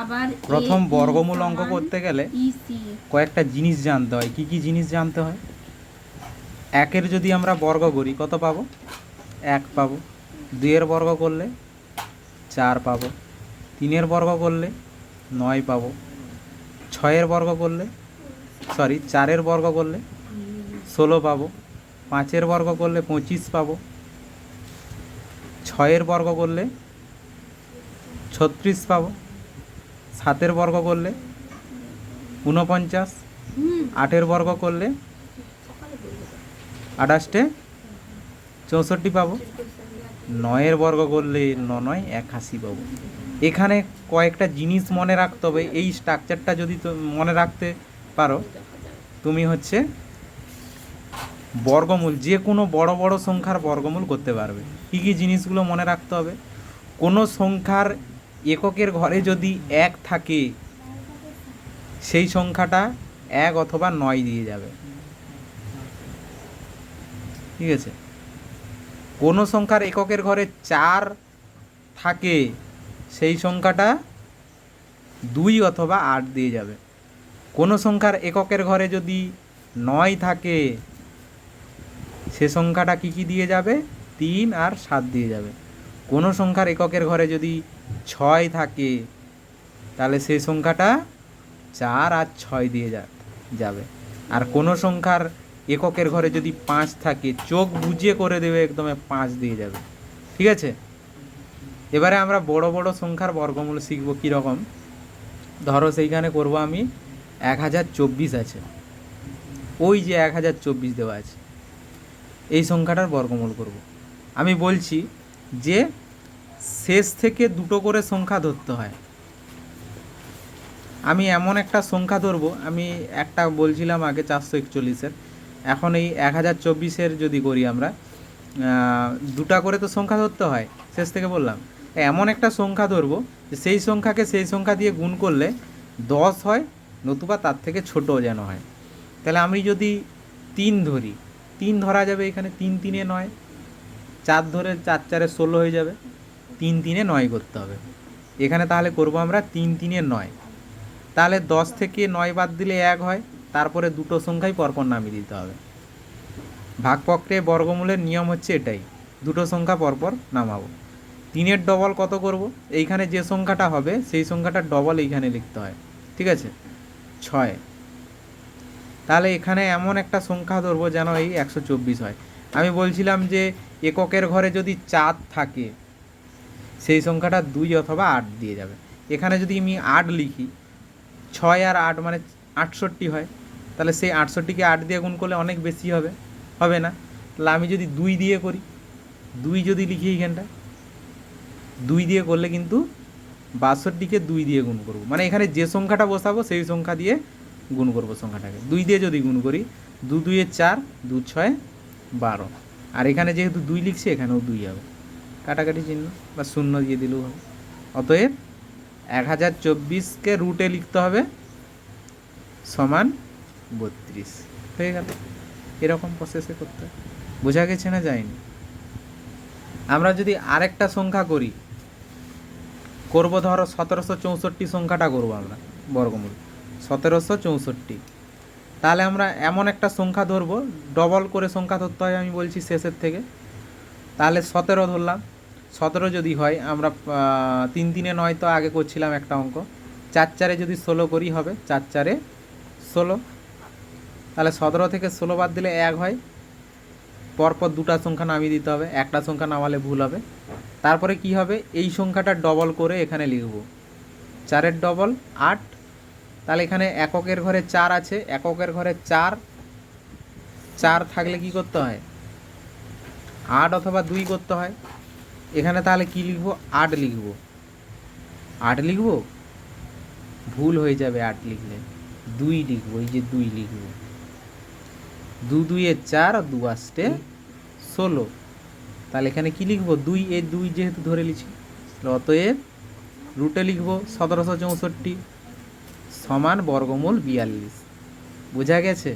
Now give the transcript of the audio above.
আবার প্রথম বর্গমূল অঙ্ক করতে গেলে কয়েকটা জিনিস জানতে হয়। কি কি জিনিস জানতে হয়? একের যদি আমরা বর্গ করি কত পাবো? এক পাবো। দুইয়ের বর্গ করলে চার পাবো। তিনের বর্গ করলে নয় পাবো। ছয়ের বর্গ করলে সরি চারের বর্গ করলে ষোলো পাবো। পাঁচের বর্গ করলে পঁচিশ পাবো। ছয়ের বর্গ করলে ছত্রিশ পাবো। সাতের বর্গ করলে ঊনপঞ্চাশ আটের বর্গ করলে আঠাশটে চৌষট্টি পাবো। নয়ের বর্গ করলে ন নয় একাশি পাবো। এখানে কয়েকটা জিনিস মনে রাখতে হবে। এই স্ট্রাকচারটা যদি মনে রাখতে পারো তুমি হচ্ছে বর্গমূল যে কোনো বড় বড় সংখ্যার বর্গমূল করতে পারবে। কী কী জিনিসগুলো মনে রাখতে হবে? কোনো সংখ্যার এককের ঘরে যদি এক থাকে, সেই সংখ্যাটা এক অথবা নয় দিয়ে যাবে। ঠিক আছে? কোনো সংখ্যার এককের ঘরে চার থাকে, সেই সংখ্যাটা দুই অথবা আট দিয়ে যাবে। কোনো সংখ্যার এককের ঘরে যদি নয় থাকে, সে সংখ্যাটা কি কি দিয়ে যাবে? তিন আর সাত দিয়ে যাবে। কোনো সংখ্যার এককের ঘরে যদি ছয় থাকে, তাহলে সেই সংখ্যাটা চার আর ছয় দিয়ে যা, যাবে। আর কোনো সংখ্যার এককের ঘরে যদি পাঁচ থাকে, চোখ বুঝিয়ে করে দেবে একদমে পাঁচ দিয়ে যাবে। ঠিক আছে? এবারে আমরা বড় বড় সংখ্যার বর্গমূল শিখব কীরকম? ধরো সেইখানে করব আমি এক হাজার চব্বিশ আছে। ওই যে এক হাজার চব্বিশ দেওয়া আছে। এই সংখ্যাটার বর্গমূল করব। আমি বলছি যে শেষ থেকে দুটো করে সংখ্যা ধরতে হয়। আমি এমন একটা সংখ্যা ধরবো, আমি একটা বলছিলাম আগে চারশো একচল্লিশের, এখন এই এক হাজার চব্বিশের যদি করি আমরা দুটা করে তো সংখ্যা ধরতে হয়, শেষ থেকে বললাম। এমন একটা সংখ্যা ধরবো যে সেই সংখ্যাকে সেই সংখ্যা দিয়ে গুণ করলে দশ হয়, নতুবা তার থেকে ছোট যেন হয়। তাহলে আমি যদি তিন ধরি, তিন ধরা যাবে এখানে, তিন তিনে নয়, চার ধরে চার চারে ষোলো হয়ে যাবে। তিন তিনে নয় করতে হবে। এখানে তাহলে করব আমরা তিন তিনে নয়। তাহলে দশ থেকে নয় বাদ দিলে এক হয়, তারপরে দুটো সংখ্যাই পরপর নামিয়ে দিতে হবে। ভাগ প্রক্রিয়ায় বর্গমূলের নিয়ম হচ্ছে এটাই, দুটো সংখ্যা পরপর নামাবো। তিনের ডবল কত করব? এইখানে যে সংখ্যাটা হবে, সেই সংখ্যাটা ডবল এইখানে লিখতে হয়, ঠিক আছে? ছয়। তাহলে এখানে এমন একটা সংখ্যা ধরবো যেন এই একশো চব্বিশ হয়। আমি বলছিলাম যে, এককের ঘরে যদি চার থাকে সেই সংখ্যাটা দুই অথবা আট দিয়ে যাবে। এখানে যদি আমি আট লিখি, ছয় আর আট মানে আটষট্টি হয়, তাহলে সেই আটষট্টিকে আট দিয়ে গুণ করলে অনেক বেশি হবে। হবে না। তাহলে আমি যদি দুই দিয়ে করি, দুই যদি লিখি এইখানটা দুই দিয়ে করলে কিন্তু বাষট্টিকে দুই দিয়ে গুণ করব। মানে এখানে যে সংখ্যাটা বসাবো, সেই সংখ্যা দিয়ে গুণ করব সংখ্যাটাকে। দুই দিয়ে যদি গুণ করি, দু দুইয়ে চার, দু ছয়, বারো। আর এখানে যেহেতু দুই লিখছি, এখানেও দুই হবে। কাটাকাটি চিহ্ন বা শূন্য দিয়ে দিলেও হবে। অতএব এক হাজার চব্বিশকে রুটে লিখতে হবে সমান বত্রিশ। হয়ে গেল। এরকম প্রসেসে করতে হয়। বোঝা গেছে না যায়নি? আমরা যদি আরেকটা সংখ্যা করি, করব ধরো সতেরোশো চৌষট্টি সংখ্যাটা করব আমরা, বর্গমূল। সতেরোশো চৌষট্টি। তাহলে আমরা এমন একটা সংখ্যা ধরবো ডবল করে সংখ্যা ধরতে হয় আমি বলছি শেষের থেকে। তাহলে সতেরো ধরলাম। সতেরো যদি হয়, আমরা তিন তিনে নয় তো আগে করছিলাম একটা অঙ্ক। চার চারে যদি ষোলো করি হবে, চার চারে ষোলো। তাহলে সতেরো থেকে ষোলো বাদ দিলে এক হয়। পরপর দুটা সংখ্যা নামিয়ে দিতে হবে, একটা সংখ্যা নামালে ভুল হবে। তারপরে কি হবে? এই সংখ্যাটা ডবল করে এখানে লিখব। চারের ডবল আট। তাহলে এখানে এককের ঘরে চার আছে, এককের ঘরে চার। চার থাকলে কি করতে হয়? আট অথবা দুই করতে হয়। এখানে তাহলে কি লিখব? আট লিখব। আট লিখব? ভুল হয়ে যাবে আট লিখলে। দুই লিখব, এই যে দুই লিখব। দু দুইয়ে চার দু আসতে ষোলো। তাহলে এখানে কি লিখব? দুই, এ দুই যেহেতু ধরে লিছি অতএব রুটে লিখব সতেরোশো চৌষট্টি সমান বর্গমূল বিয়াল্লিশ। বোঝা গেছে?